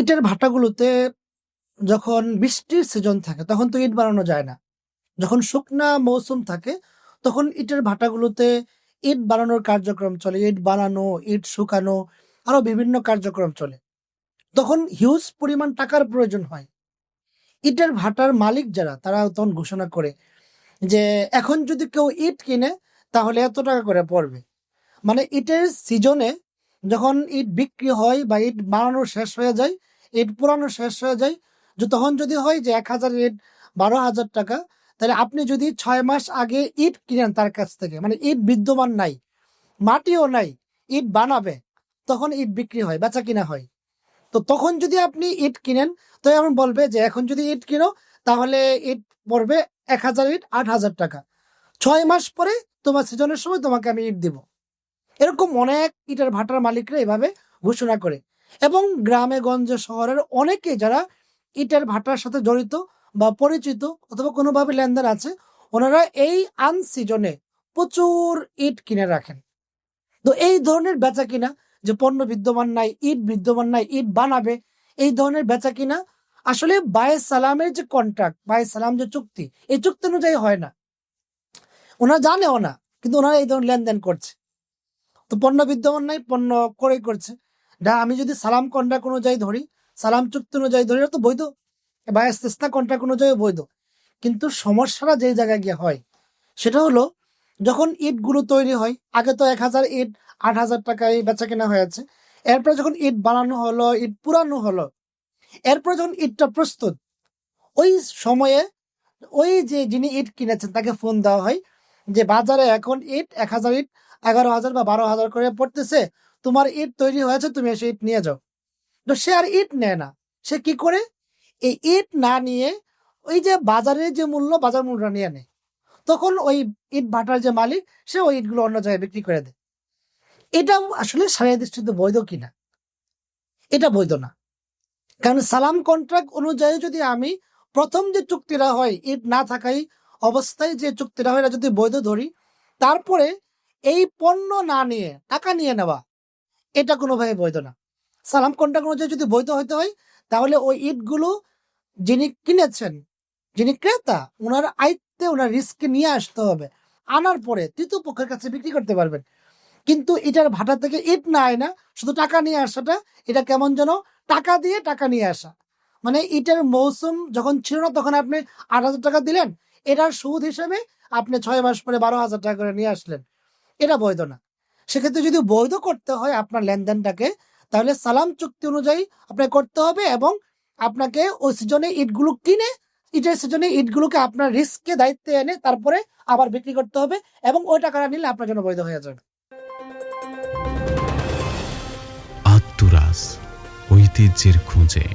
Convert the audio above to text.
ইটের ভাটাগুলোতে যখন বৃষ্টির সিজন থাকে, তখন তো ইট বানানো যায় না। যখন শুকনা মৌসুম থাকে, তখন ইটের ভাটাগুলোতে ইট বানানোর কার্যক্রম চলে। ইট বানানো, ইট শুকানো, আরও বিভিন্ন কার্যক্রম চলে। তখন হিউজ পরিমাণ টাকার প্রয়োজন হয়। ইটের ভাটার মালিক যারা, তারা তখন ঘোষণা করে যে, এখন যদি কেউ ইট কিনে, তাহলে এত টাকা করে পড়বে। মানে ইটের সিজনে যখন ইট বিক্রি হয় বা ইট বানানো শেষ হয়ে যায় ইট পুরানো শেষ হয়ে যায়। যে তখন যদি হয় যে এক হাজার ইট, বারো হাজার টাকা, তাহলে আপনি যদি ছয় মাস আগে ইট কিনেন তার কাছ থেকে মানে ইট বিদ্যমান নাই, মাটিও নাই, ইট বানাবে, তখন ইট বিক্রি হয় বেচা কিনা হয়। তো তখন যদি আপনি ইট কিনেন, তো এমন বলবে যে এখন যদি ইট কিনো, তাহলে ইট পড়বে এক হাজার ইট, আট হাজার টাকা। ছয় মাস পরে তোমার সিজনের সময় তোমাকে আমি ইট দিব। এরকম অনেক ইটের ভাটার মালিকরা এভাবে ঘোষণা করে। এবং গ্রামে, গঞ্জে, শহরের অনেকে যারা ইটের ভাটার সাথে জড়িত বা পরিচিত অথবা কোনোভাবে লেনদেন আছে, ওনারা এই আনসিজনে প্রচুর ইট কিনে রাখেন। তো এই ধরনের বেচা কিনা যে পণ্য বিদ্যমান নাই, ইট বিদ্যমান নাই, ইট বানাবে, এই ধরনের বেচা কিনা আসলে বায়ে সালামের যে কন্ট্রাক্ট বায়ে সালাম যে চুক্তি, এই চুক্তি অনুযায়ী হয় না। ওনারা জানেও না, কিন্তু ওনারা এই ধরনের লেনদেন করছে। তো পণ্য বিদ্যমান নাই, পণ্য ক্রয় করছে। আমি যদি সালাম কন্ট্রাক্ট অনুযায়ী ধরি, সালাম চুক্তি অনুযায়ী ধরি তো বৈধ। বা ইস্তেসনা কন্ট্রাক্ট অনুযায়ী বৈধ। কিন্তু সমস্যাটা যেই জায়গায় গিয়ে হয়, সেটা হলো যখন ইটগুলো তৈরি হয়, আগে তো এক হাজার ইট, আট হাজার টাকায় বেচা কেনা হয়েছে এরপরে যখন ইট বানানো হলো, ইট পুরানো হলো, এরপরে যখন ইটটা প্রস্তুত, ওই সময়ে ওই যে যিনি ইট কিনেছেন, তাকে ফোন দেওয়া হয় যে, বাজারে এখন ইট এক হাজার ইট, এগারো হাজার বা বারো হাজার করে পড়তেছে তোমার ইট তৈরি হয়েছে, তুমি এসে ইট নিয়ে যাও। তো সে আর ইট নেয় না। সে কি করে? এই ইট না নিয়ে ওই যে বাজারের যে মূল্য, বাজার মূল্যটা নিয়ে নেয়। তখন ওই ইট ভাটার যে মালিক, সে ওই ইটগুলো অন্য জায়গায় বিক্রি করে দেয়। এটা আসলে সারিয়া দৃষ্টিতে বৈধ কিনা? এটা বৈধ না। কারণ সালাম কন্ট্রাক্ট অনুযায়ী যদি আমি প্রথম যে চুক্তিটা হয়, ইট না থাকাই অবস্থায় যে চুক্তিটা হয়, এটা যদি বৈধ ধরি, তারপরে এই পণ্য না নিয়ে, টাকা নিয়ে নেওয়া এটা কোনোভাবে বৈধ না। সালাম কন্ট্রাক্ট অনুযায়ী যদি বৈধ হইতে হয়, তাহলে ওই ইটগুলো যিনি কিনেছেন, যিনি ক্রেতা ওনার আয়ত্তে ওনার রিস্ক নিয়ে আসতে হবে। আনার পরে তৃতীয় পক্ষের কাছে বিক্রি করতে পারবেন। কিন্তু এটার ভাটা থেকে ইট না আয় না শুধু টাকা নিয়ে আসাটা, এটা কেমন যেন টাকা দিয়ে টাকা নিয়ে আসা। মানে ইটের মৌসুম যখন ছিল না, তখন আপনি আট হাজার টাকা দিলেন, এটার সুদ হিসেবে আপনি ছয় মাস পরে বারো হাজার টাকা করে নিয়ে আসলেন। এটা বৈধ না। সেক্ষেত্রে যদি বৈধ করতে হয় আপনার লেনদেনটাকে, তাহলে সালাম চুক্তি অনুযায়ী আপনাকে করতে হবে এবং আপনাকে ওই সিজনে ইটগুলো কিনে, ইটের সিজনে ইটগুলোকে আপনার রিস্ককে দায়িত্বে এনে তারপরে আবার বিক্রি করতে হবে এবং ওই টাকাটা নিলে আপনার জন্য বৈধ হয়ে যাবে। ঐতিহ্যের খোঁজে।